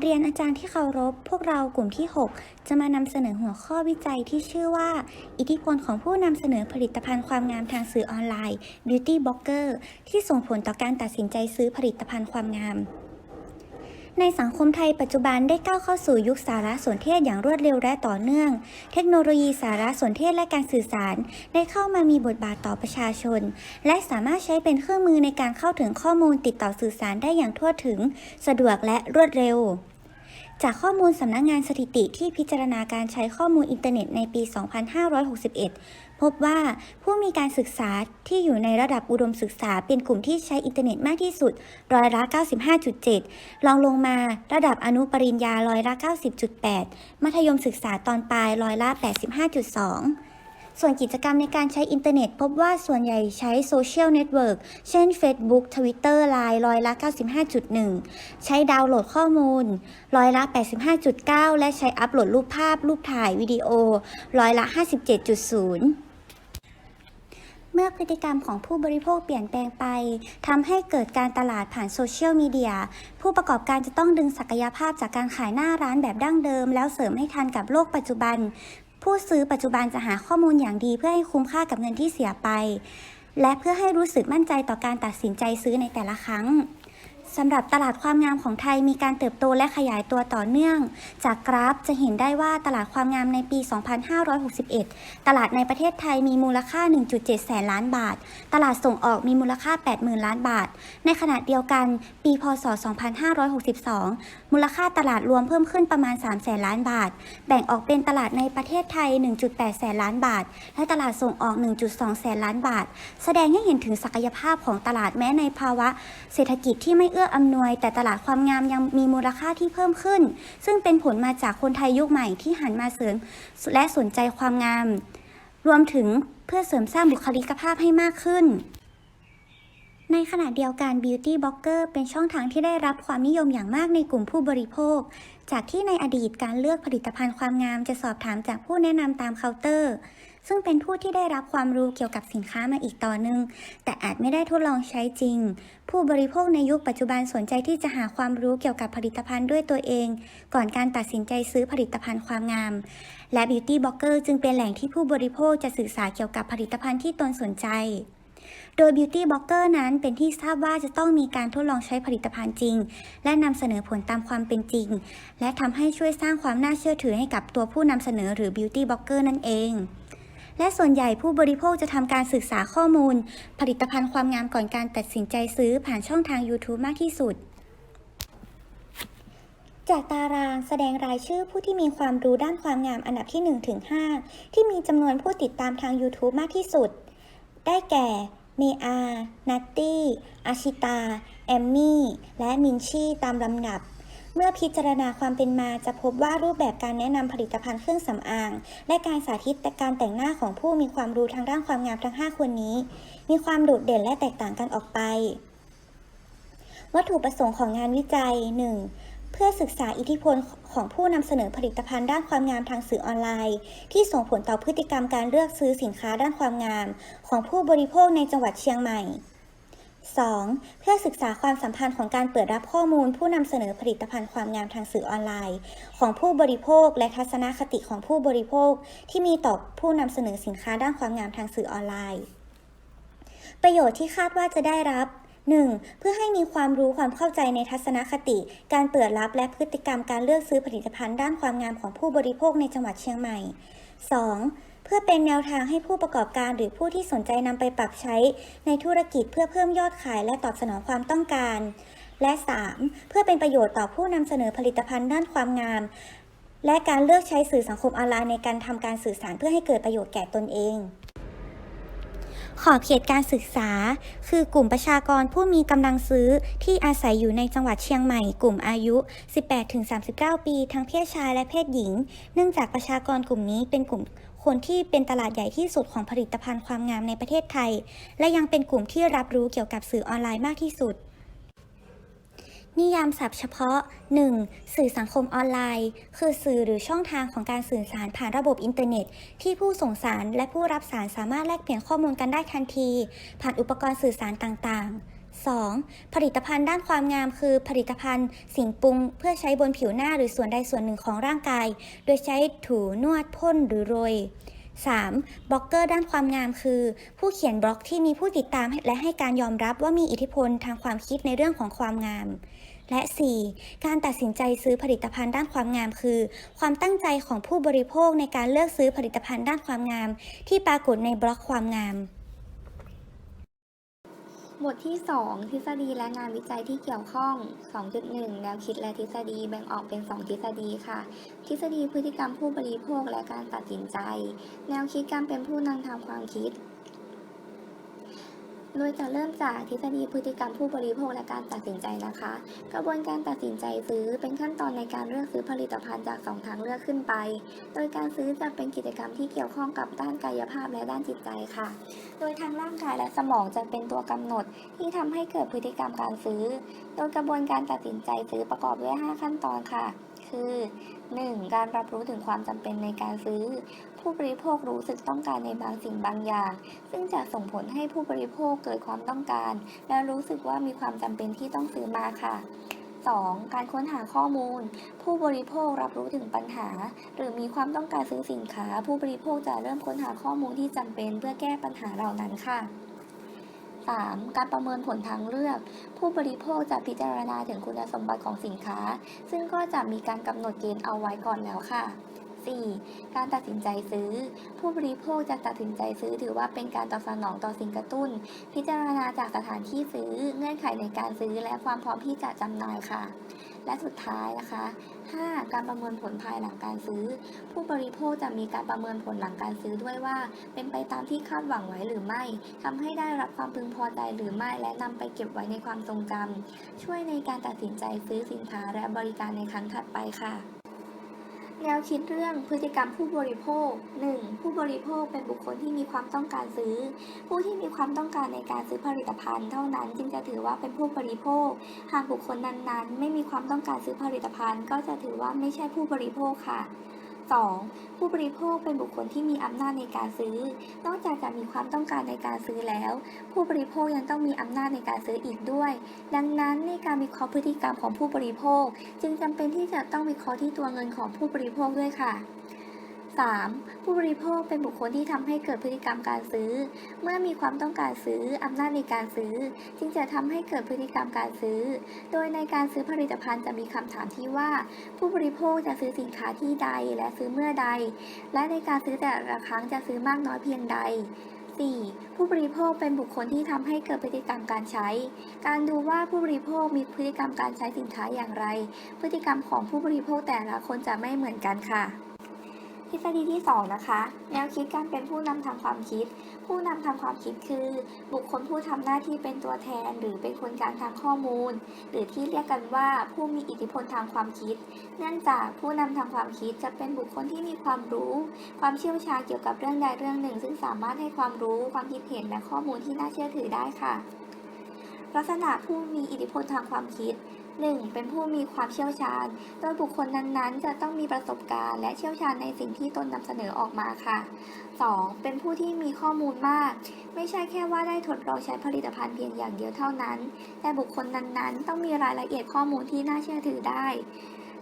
เรียนอาจารย์ที่เคารพ พวกเรากลุ่มที่ 6 จะมานำเสนอหัวข้อวิจัยที่ชื่อว่า อิทธิพลของผู้นำเสนอผลิตภัณฑ์ความงามทางสื่อออนไลน์ Beauty Blogger ที่ส่งผลต่อการตัดสินใจซื้อผลิตภัณฑ์ความงาม ในสังคมไทยปัจจุบันได้ก้าวเข้าสู่ยุคสารสนเทศอย่างรวดเร็วและต่อเนื่อง เทคโนโลยีสารสนเทศและการสื่อสาร ได้เข้ามามีบทบาทต่อประชาชน และสามารถใช้เป็นเครื่องมือในการเข้าถึงข้อมูลติดต่อสื่อสารได้อย่างทั่วถึง สะดวกและรวดเร็ว จากข้อมูลสำนักงงานสถิติที่พิจารณาการใช้ข้อมูลอินเทอร์เน็ตในปี 2561 พบว่าผู้มีการศึกษาที่อยู่ในระดับอุดมศึกษาเป็นกลุ่มที่ใช้อินเทอร์เน็ตมากที่สุด ร้อยละ 95.7 รองลงมาระดับอนุปริญญาร้อยละ 90.8 มัธยมศึกษาตอนปลายร้อยละ 85.2 ส่วนกิจกรรมในการใช้อินเทอร์เน็ต พบว่าส่วนใหญ่ใช้โซเชียลเน็ตเวิร์กเช่น Facebook Twitter Line ร้อยละ 95.1 ใช้ดาวน์โหลดข้อมูลร้อยละ 85.9 และใช้อัปโหลดรูปภาพ รูปถ่าย วิดีโอร้อยละ 57.0เมื่อพฤติกรรมของผู้บริโภคเปลี่ยนแปลงไปทำให้เกิดการตลาดผ่านโซเชียลมีเดีย ผู้ประกอบการจะต้องดึงศักยภาพจากการขายหน้าร้านแบบดั้งเดิม แล้วเสริมให้ทันกับโลกปัจจุบัน ผู้ซื้อปัจจุบันจะหาข้อมูลอย่างดีเพื่อให้คุ้มค่ากับเงินที่เสียไป และเพื่อให้รู้สึกมั่นใจต่อการตัดสินใจซื้อในแต่ละครั้ง สำหรับตลาดความงามของไทยมีการเติบโตและขยายตัวต่อเนื่อง จากกราฟจะเห็นได้ว่าตลาดความงามในปี 2561 ตลาดในประเทศไทยมีมูลค่า 1.7 แสนล้านบาท ตลาดส่งออกมีมูลค่า 80,000 ล้านบาท ในขณะเดียวกัน ปี พศ 2562 มูลค่าตลาดรวมเพิ่มขึ้นประมาณ 3 แสนล้านบาท แบ่งออกเป็นตลาดในประเทศไทย 1.8 แสนล้านบาท และตลาดส่งออก 1.2 แสนล้านบาท แสดงให้เห็นถึงศักยภาพของตลาดแม้ในภาวะเศรษฐกิจที่ไม่เอื้ออำนวย แต่ตลาดความงามยังมีมูลค่าที่เพิ่มขึ้น ซึ่งเป็นผลมาจากคนไทยยุคใหม่ที่หันมาเสริมและสนใจความงาม รวมถึงเพื่อเสริมสร้างบุคลิกภาพให้มากขึ้น ในขณะเดียวกัน Beauty Blogger เป็นช่องทางที่ได้รับความนิยมอย่างมากในกลุ่มผู้บริโภค จากที่ในอดีตการเลือกผลิตภัณฑ์ความงามจะสอบถามจากผู้แนะนำตามเคาน์เตอร์ ซึ่งเป็นผู้ที่ได้รับความรู้เกี่ยวกับสินค้ามาอีกต่อหนึ่งแต่อาจไม่ได้ทดลองใช้จริง ผู้บริโภคในยุคปัจจุบันสนใจที่จะหาความรู้เกี่ยวกับผลิตภัณฑ์ด้วยตัวเอง ก่อนการตัดสินใจซื้อผลิตภัณฑ์ความงาม และ Beauty Blogger จึงเป็นแหล่งที่ผู้บริโภคจะศึกษาเกี่ยวกับผลิตภัณฑ์ที่ตนสนใจโดย Beauty Blogger นั้นเป็นที่ทราบว่าจะต้องมีการทดลองใช้ผลิตภัณฑ์จริง และนำเสนอผลตามความเป็นจริง และทำให้ช่วยสร้างความน่าเชื่อถือให้กับตัวผู้นำเสนอหรือ Beauty Blogger นั่นเอง และส่วนใหญ่ผู้บริโภคจะทำการศึกษาข้อมูล ผลิตภัณฑ์ความงามก่อนการตัดสินใจซื้อผ่านช่องทาง YouTube มากที่สุด จากตารางแสดงรายชื่อผู้ที่มีความรู้ด้านความงามอันดับที่ 1 ถึง 5 ที่มีจำนวนผู้ติดตามทาง YouTube มากที่สุด ได้แก่ เมอา นัตตี้ อาชิตา แอมมี่ และมินชี่ตามลำดับ เมื่อพิจารณาความเป็นมาจะพบว่ารูปแบบการแนะนำผลิตภัณฑ์เครื่องสำอาง และการสาธิตการแต่งหน้าของผู้มีความรู้ทางด้านความงามทั้ง 5 คนนี้ มีความโดดเด่นและแตกต่างกันออกไป วัตถุประสงค์ของงานวิจัย 1. เพื่อศึกษาอิทธิพลของผู้นำเสนอผลิตภัณฑ์ด้านความงามทางสื่อออนไลน์ ที่ส่งผลต่อพฤติกรรมการเลือกซื้อสินค้าด้านความงาม ของผู้บริโภคในจังหวัดเชียงใหม่ 2. เพื่อศึกษาความสัมพันธ์ของการเปิดรับข้อมูล ผู้นำเสนอผลิตภัณฑ์ความงามทางสื่อออนไลน์ ของผู้บริโภค และทัศนคติของผู้บริโภค ที่มีต่อผู้นำเสนอสินค้าด้านความงามทางสื่อออนไลน์ ประโยชน์ที่คาดว่าจะได้รับ 1. เพื่อให้มีความรู้ความเข้าใจในทัศนคติ การเปิดรับและพฤติกรรมการเลือกซื้อผลิตภัณฑ์ด้านความงามของผู้บริโภคในจังหวัดเชียงใหม่ 2. เพื่อเป็นแนวทางให้ผู้ประกอบการหรือผู้ที่สนใจนำไปปรับใช้ในธุรกิจเพื่อเพิ่มยอดขายและตอบสนองความต้องการ และ 3. เพื่อเป็นประโยชน์ต่อผู้นำเสนอผลิตภัณฑ์ด้านความงาม และการเลือกใช้สื่อสังคมออนไลน์ในการทำการสื่อสารเพื่อให้เกิดประโยชน์แก่ตนเองขอบเขตการศึกษา คือกลุ่มประชากรผู้มีกำลังซื้อที่อาศัยอยู่ในจังหวัดเชียงใหม่ กลุ่มอายุ 18-39 ปี ทั้งเพศชายและเพศหญิง เนื่องจากประชากรกลุ่มนี้เป็นกลุ่ม คนที่เป็นตลาดใหญ่ที่สุดของผลิตภัณฑ์ความงามในประเทศไทย และยังเป็นกลุ่มที่รับรู้เกี่ยวกับสื่อออนไลน์มากที่สุด นิยามศัพท์เฉพาะ 1. สื่อสังคมออนไลน์ คือสื่อหรือช่องทางของการสื่อสารผ่านระบบอินเทอร์เน็ต ที่ผู้ส่งสารและผู้รับสารสามารถแลกเปลี่ยนข้อมูลกันได้ทันที ผ่านอุปกรณ์สื่อสารต่างๆ 2. ผลิตภัณฑ์ด้านความงามคือผลิตภัณฑ์สิ่งปรุง เพื่อใช้บนผิวหน้าหรือส่วนใดส่วนหนึ่งของร่างกาย โดยใช้ถูนวดพ่นหรือโรย 3. บล็อกเกอร์ด้านความงามคือ ผู้เขียนบล็อกที่มีผู้ติดตามและให้การยอมรับว่ามีอิทธิพลทางความคิดในเรื่องของความงาม และ 4. การตัดสินใจซื้อผลิตภัณฑ์ด้านความงามคือ ความตั้งใจของผู้บริโภคในการเลือกซื้อผลิตภัณฑ์ด้านความงาม ที่ปรากฏในบล็อกความงาม บทที่ 2 ทฤษฎีและงานวิจัยที่เกี่ยวข้อง 2.1 แนวคิดและทฤษฎีแบ่งออกเป็น 2 ทฤษฎีค่ะ ทฤษฎีพฤติกรรมผู้บริโภคและการตัดสินใจ แนวคิดการเป็นผู้นำทางความคิด โดยจะเริ่มจากทฤษฎีพฤติกรรมผู้บริโภคและการตัดสินใจนะคะ กระบวนการตัดสินใจซื้อเป็นขั้นตอนในการเลือกซื้อผลิตภัณฑ์จากสองทางเลือกขึ้นไป โดยการซื้อจะเป็นกิจกรรมที่เกี่ยวข้องกับด้านกายภาพและด้านจิตใจค่ะ โดยทางร่างกายและสมองจะเป็นตัวกำหนดที่ทำให้เกิดพฤติกรรมการซื้อ โดยกระบวนการตัดสินใจซื้อประกอบด้วย 5 ขั้นตอนค่ะ คือ 1. การรับรู้ถึงความจำเป็นในการซื้อ ผู้บริโภครู้สึกต้องการในบางสิ่งบางอย่าง ซึ่งจะส่งผลให้ผู้บริโภคเกิดความต้องการ และรู้สึกว่ามีความจำเป็นที่ต้องซื้อมาค่ะ 2. การค้นหาข้อมูล ผู้บริโภครับรู้ถึงปัญหา หรือมีความต้องการซื้อสินค้า ผู้บริโภคจะเริ่มค้นหาข้อมูลที่จำเป็นเพื่อแก้ปัญหาเหล่านั้นค่ะ 3. การประเมินผลทางเลือก ผู้บริโภคจะพิจารณาถึงคุณสมบัติของสินค้า ซึ่งก็จะมีการกำหนดเกณฑ์เอาไว้ก่อนแล้วค่ะ 4. การตัดสินใจซื้อ ผู้บริโภคจะตัดสินใจซื้อ ถือว่าเป็นการตอบสนองต่อสิ่งกระตุ้น พิจารณาจากสถานที่ซื้อ เงื่อนไขในการซื้อ และความพร้อมที่จะจำหน่ายค่ะ และสุดท้ายนะคะ 5. การประเมินผลภายหลังการซื้อ ผู้บริโภคจะมีการประเมินผลหลังการซื้อด้วยว่า เป็นไปตามที่คาดหวังไว้หรือไม่ทำให้ได้รับความพึงพอใจหรือไม่ และนำไปเก็บไว้ในความทรงจำช่วยในการตัดสินใจซื้อสินค้าและบริการในครั้งถัดไปค่ะ แนวคิดเรื่องพฤติกรรมผู้บริโภค 1. ผู้บริโภคเป็นบุคคลที่มีความต้องการซื้อ ผู้ที่มีความต้องการในการซื้อผลิตภัณฑ์เท่านั้นจึงจะถือว่าเป็นผู้บริโภค หากบุคคลนั้นๆ ไม่มีความต้องการซื้อผลิตภัณฑ์ ก็จะถือว่าไม่ใช่ผู้บริโภคค่ะ 2. ผู้บริโภคเป็นบุคคลที่มีอำนาจในการซื้อ นอกจากจะมีความต้องการในการซื้อแล้ว ผู้บริโภคยังต้องมีอำนาจในการซื้ออีกด้วย ดังนั้นในการวิเคราะห์พฤติกรรมของผู้บริโภค จึงจำเป็นที่จะต้องวิเคราะห์ที่ตัวเงินของผู้บริโภคด้วยค่ะ 3. ผู้บริโภคเป็นบุคคลที่ทำให้เกิดพฤติกรรมการซื้อ เมื่อมีความต้องการซื้ออำนาจในการซื้อ จึงจะทำให้เกิดพฤติกรรมการซื้อ โดยในการซื้อผลิตภัณฑ์จะมีคำถามที่ว่า ผู้บริโภคจะซื้อสินค้าที่ใดและซื้อเมื่อใด และในการซื้อแต่ละครั้งจะซื้อมากน้อยเพียงใด 4. ผู้บริโภคเป็นบุคคลที่ทำให้เกิดพฤติกรรมการใช้ การดูว่าผู้บริโภคมีพฤติกรรมการใช้สินค้าอย่างไร พฤติกรรมของผู้บริโภคแต่ละคนจะไม่เหมือนกันค่ะ ฤษฎีที่ 2 นะคะ แนวคิดการเป็นผู้นำทางความคิด ผู้นำทางความคิดคือ บุคคลผู้ทำหน้าที่เป็นตัวแทน หรือเป็นคนกลางทางข้อมูล หรือที่เรียกกันว่าผู้มีอิทธิพลทางความคิด เนื่องจากผู้นำทางความคิดจะเป็นบุคคลที่มีความรู้ ความเชี่ยวชาญเกี่ยวกับเรื่องใดเรื่องหนึ่ง ซึ่งสามารถให้ความรู้ ความคิดเห็นและข้อมูลที่น่าเชื่อถือได้ค่ะ ลักษณะผู้มีอิทธิพลทางความคิด 1. เป็นผู้มีความเชี่ยวชาญ โดยบุคคลนั้นๆ จะต้องมีประสบการณ์และเชี่ยวชาญในสิ่งที่ตนนำเสนอออกมาค่ะ 2. เป็นผู้ที่มีข้อมูลมาก ไม่ใช่แค่ว่าได้ทดลองใช้ผลิตภัณฑ์เพียงอย่างเดียวเท่านั้น แต่บุคคลนั้นๆ ต้องมีรายละเอียดข้อมูลที่น่าเชื่อถือได้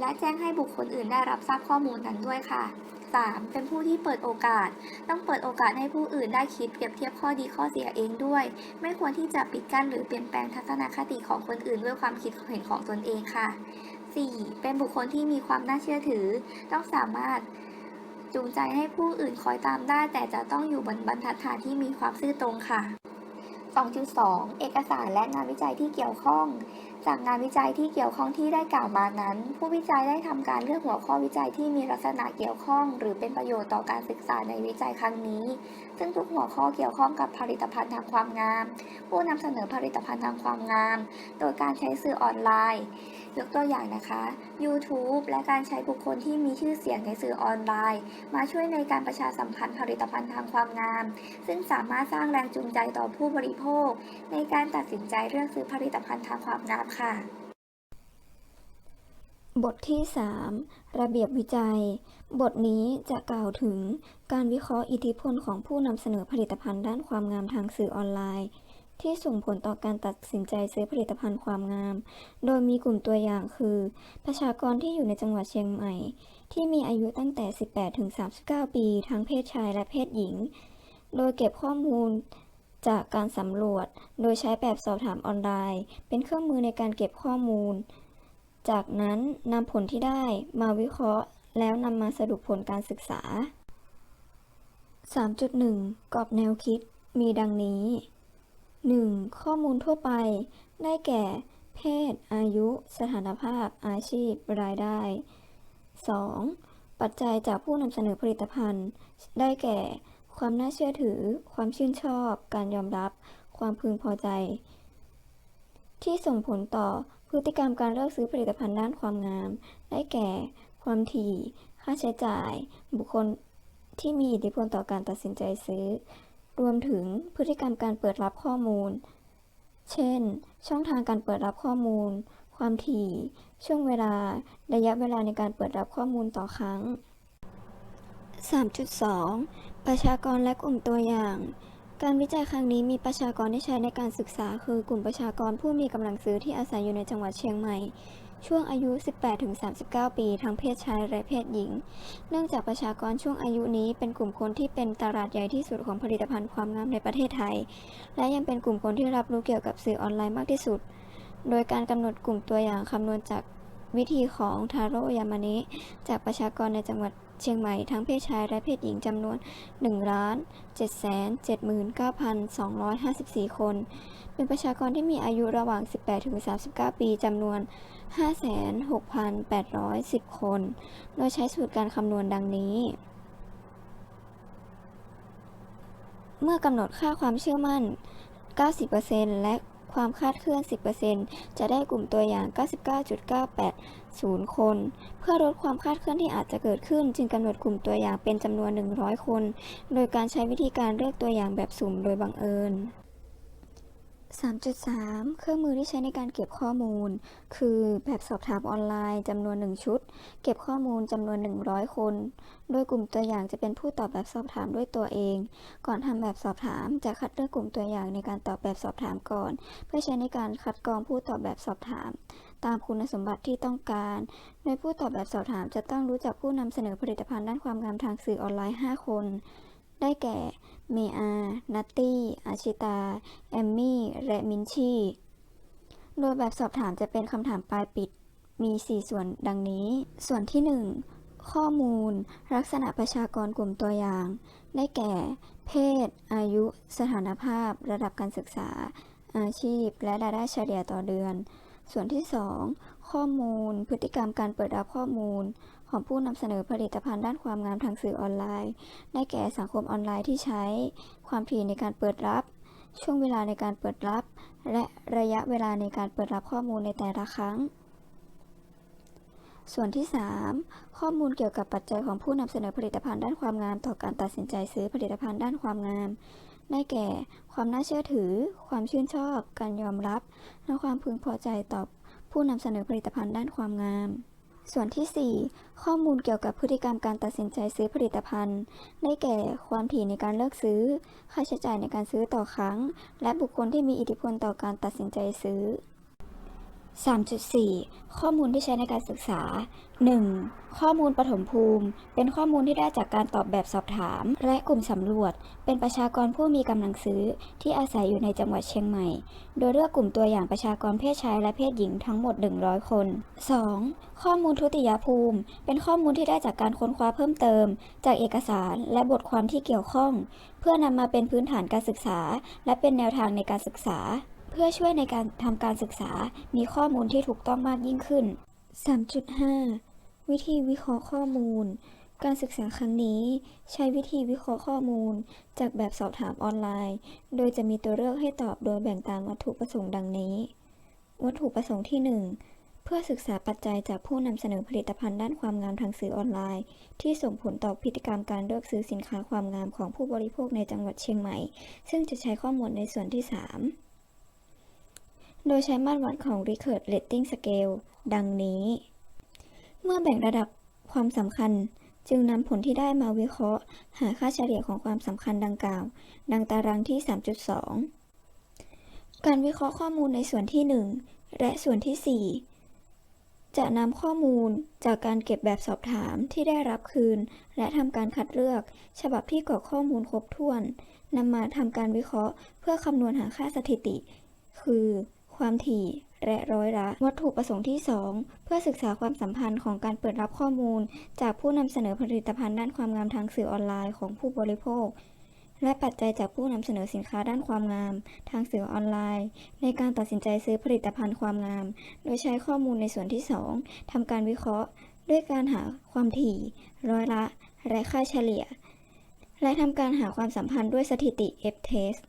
และแจ้งให้บุคคลอื่นได้รับทราบข้อมูลนั้นด้วยค่ะ 3. เป็นผู้ที่เปิดโอกาส ต้องเปิดโอกาสให้ผู้อื่นได้คิดเปรียบเทียบข้อดีข้อเสียเองด้วย ไม่ควรที่จะปิดกั้นหรือเปลี่ยนแปลงทัศนคติของคนอื่นด้วยความคิดเห็นของตนเองค่ะ 4. เป็นบุคคลที่มีความน่าเชื่อถือ ต้องสามารถจูงใจให้ผู้อื่นคอยตามได้ แต่จะต้องอยู่บนบรรทัดฐานที่มีความซื่อตรงค่ะ 2.2 เอกสารและงานวิจัยที่เกี่ยวข้อง จากงานวิจัยที่เกี่ยวข้องที่ได้กล่าวมานั้น ผู้วิจัยได้ทำการเลือกหัวข้อวิจัยที่มีลักษณะเกี่ยวข้อง หรือเป็นประโยชน์ต่อการศึกษาในวิจัยครั้งนี้ ซึ่งทุกหัวข้อเกี่ยวข้องกับผลิตภัณฑ์ทางความงาม ผู้นำเสนอผลิตภัณฑ์ทางความงาม โดยการใช้สื่อออนไลน์ ยกตัวอย่างนะคะ YouTube และการใช้บุคคลที่มีชื่อเสียงในสื่อออนไลน์ มาช่วยในการประชาสัมพันธ์ผลิตภัณฑ์ทางความงาม ซึ่งสามารถสร้างแรงจูงใจต่อผู้บริโภค ในการตัดสินใจเลือกซื้อผลิตภัณฑ์ทางความงามค่ะ บทที่ 3 ระเบียบวิจัย บทนี้จะกล่าวถึงการวิเคราะห์อิทธิพลของผู้นำเสนอผลิตภัณฑ์ด้านความงามทางสื่อออนไลน์ ที่ส่งผลต่อการตัดสินใจซื้อผลิตภัณฑ์ความงาม โดยมีกลุ่มตัวอย่างคือ ประชากรที่อยู่ในจังหวัดเชียงใหม่ ที่มีอายุตั้งแต่ 18 ถึง 39 ปี ทั้งเพศชายและเพศหญิง โดยเก็บข้อมูล จากการสำรวจ โดยใช้แบบสอบถามออนไลน์ เป็นเครื่องมือในการเก็บข้อมูล จากนั้นนำผลที่ได้มาวิเคราะห์ แล้วนำมาสรุปผลการศึกษา 3.1 กรอบแนวคิดมีดังนี้ 1. ข้อมูลทั่วไป ได้แก่ เพศ อายุ สถานภาพ อาชีพ รายได้ 2. ปัจจัยจากผู้นำเสนอผลิตภัณฑ์ ได้แก่ ความน่าเชื่อถือ ความชื่นชอบ การยอมรับ ความพึงพอใจ ที่ส่งผลต่อพฤติกรรมการเลือกซื้อผลิตภัณฑ์ด้านความงาม ได้แก่ ความถี่ ค่าใช้จ่าย บุคคลที่มีอิทธิพลต่อการตัดสินใจซื้อ รวมถึงพฤติกรรมการเปิดรับข้อมูล เช่น ช่องทางการเปิดรับข้อมูล ความถี่ ช่วงเวลา ระยะเวลาในการเปิดรับข้อมูลต่อครั้ง 3.2 ประชากรและกลุ่มตัวอย่าง การวิจัยครั้งนี้มีประชากรที่ใช้ในการศึกษา คือกลุ่มประชากรผู้มีกำลังซื้อที่อาศัยอยู่ในจังหวัดเชียงใหม่ ช่วงอายุ 18-39 ปี ทั้งเพศชายและเพศหญิง เนื่องจากประชากรช่วงอายุนี้เป็นกลุ่มคนที่เป็นตลาดใหญ่ที่สุดของผลิตภัณฑ์ความงามในประเทศไทย และยังเป็นกลุ่มคนที่รับรู้เกี่ยวกับสื่อออนไลน์มากที่สุด โดยการกำหนดกลุ่มตัวอย่างคำนวณจากวิธีของทาโร่ยามานิจากประชากรในจังหวัด เชียงใหม่ทั้งเพศชายและเพศหญิงจำนวน 1 ล้าน 7 7 9 2 5 4 คน เป็นประชากรที่มีอายุระหว่าง 18-39 ปีจำนวน 56,810 คน โดยใช้สูตรการคำนวณดังนี้ เมื่อกำหนดค่าความเชื่อมั่น 90%และ ความคาดเคลื่อน 10%จะได้กลุ่มตัวอย่าง 99.980 คน เพื่อลดความคาดเคลื่อนที่อาจจะเกิดขึ้น จึงกำหนดกลุ่มตัวอย่างเป็นจำนวน 100 คน โดยการใช้วิธีการเลือกตัวอย่างแบบสุ่มโดยบังเอิญ 3.3 เครื่องมือที่ใช้ในการเก็บข้อมูล คือแบบสอบถามออนไลน์จำนวน 1 ชุด เก็บข้อมูลจำนวน 100 คน โดยกลุ่มตัวอย่างจะเป็นผู้ตอบแบบสอบถามด้วยตัวเอง ก่อนทำแบบสอบถามจะคัดเลือกกลุ่มตัวอย่างในการตอบแบบสอบถามก่อน เพื่อใช้ในการคัดกรองผู้ตอบแบบสอบถาม ตามคุณสมบัติที่ต้องการ โดยผู้ตอบแบบสอบถามจะต้องรู้จักผู้นำเสนอผลิตภัณฑ์ด้านความงามทางสื่อออนไลน์ 5 คน ได้แก่ เมอา นัตตี้ อาชิตา แอมมี่ และมินชี โดยแบบสอบถามจะเป็นคำถามปลายปิด มี 4 ส่วนดังนี้ ส่วนที่ 1 ข้อมูล ลักษณะประชากรกลุ่มตัวอย่าง ได้แก่ เพศ อายุ สถานภาพ ระดับการศึกษา อาชีพ และรายได้เฉลี่ยต่อเดือน ส่วนที่ 2 ข้อมูล พฤติกรรมการเปิดรับข้อมูล ของผู้นำเสนอผลิตภัณฑ์ด้านความงามทางสื่อออนไลน์ ได้แก่สังคมออนไลน์ที่ใช้ ความถี่ในการเปิดรับ ช่วงเวลาในการเปิดรับ และระยะเวลาในการเปิดรับข้อมูลในแต่ละครั้ง ส่วนที่ 3 ข้อมูลเกี่ยวกับปัจจัยของผู้นำเสนอผลิตภัณฑ์ด้านความงามต่อการตัดสินใจซื้อผลิตภัณฑ์ด้านความงาม ได้แก่ ความน่าเชื่อถือ ความชื่นชอบ การยอมรับ และความพึงพอใจต่อผู้นำเสนอผลิตภัณฑ์ด้านความงาม ส่วนที่ 4 ข้อมูลเกี่ยวกับพฤติกรรมการตัดสินใจซื้อผลิตภัณฑ์ ได้แก่ความถี่ในการเลือกซื้อ ค่าใช้จ่ายในการซื้อต่อครั้ง และบุคคลที่มีอิทธิพลต่อการตัดสินใจซื้อ 3.4 ข้อมูลที่ใช้ในการศึกษา 1. ข้อมูลปฐมภูมิ เป็นข้อมูลที่ได้จากการตอบแบบสอบถาม และกลุ่มสำรวจ เป็นประชากรผู้มีกำลังซื้อ ที่อาศัยอยู่ในจังหวัดเชียงใหม่ โดยเลือกกลุ่มตัวอย่างประชากรเพศชายและเพศหญิงทั้งหมด 100 คน 2. ข้อมูลทุติยภูมิ เป็นข้อมูลที่ได้จากการค้นคว้าเพิ่มเติม จากเอกสารและบทความที่เกี่ยวข้อง เพื่อนำมาเป็นพื้นฐานการศึกษา และเป็นแนวทางในการศึกษา เพื่อช่วยในการทำการศึกษา มีข้อมูลที่ถูกต้องมากยิ่งขึ้น 3.5 วิธีวิเคราะห์ข้อมูล การศึกษาครั้งนี้ ใช้วิธีวิเคราะห์ข้อมูล จากแบบสอบถามออนไลน์ โดยจะมีตัวเลือกให้ตอบโดยแบ่งตามวัตถุประสงค์ดังนี้ วัตถุประสงค์ที่ 1 เพื่อศึกษาปัจจัยจากผู้นำเสนอผลิตภัณฑ์ด้านความงามทางสื่อออนไลน์ ที่ส่งผลต่อพฤติกรรมการเลือกซื้อสินค้าความงามของผู้บริโภคในจังหวัดเชียงใหม่ ซึ่งจะใช้ข้อมูลในส่วนที่ 3 โดยใช้มาตรวัดของ Recurrent Rating Scale ดังนี้ เมื่อแบ่งระดับความสำคัญจึงนำผลที่ได้มาวิเคราะห์ หาค่าเฉลี่ยของความสำคัญดังกล่าว ดังตารางที่ 3.2 การวิเคราะห์ข้อมูลในส่วนที่ 1 และส่วนที่ 4 จะนำข้อมูลจากการเก็บแบบสอบถามที่ได้รับคืน และทำการคัดเลือก ฉบับที่กรอกข้อมูลครบถ้วนนำมาทำการวิเคราะห์ เพื่อคำนวณหาค่าสถิติ คือ ความถี่ และร้อยละ วัตถุประสงค์ที่ 2 เพื่อศึกษาความสัมพันธ์ของการเปิดรับข้อมูล จากผู้นำเสนอผลิตภัณฑ์ด้านความงามทางสื่อออนไลน์ของผู้บริโภค และปัจจัยจากผู้นำเสนอสินค้าด้านความงาม ทางสื่อออนไลน์ ในการตัดสินใจซื้อผลิตภัณฑ์ความงาม โดยใช้ข้อมูลในส่วนที่ 2ทำการวิเคราะห์ ด้วยการหาความถี่ ร้อยละ และค่าเฉลี่ย และทำการหาความสัมพันธ์ด้วยสถิติ F-test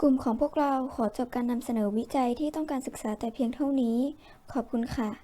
กลุ่มของพวกเราขอจบการนำเสนอวิจัยที่ต้องการศึกษาแต่เพียงเท่านี้ ขอบคุณค่ะ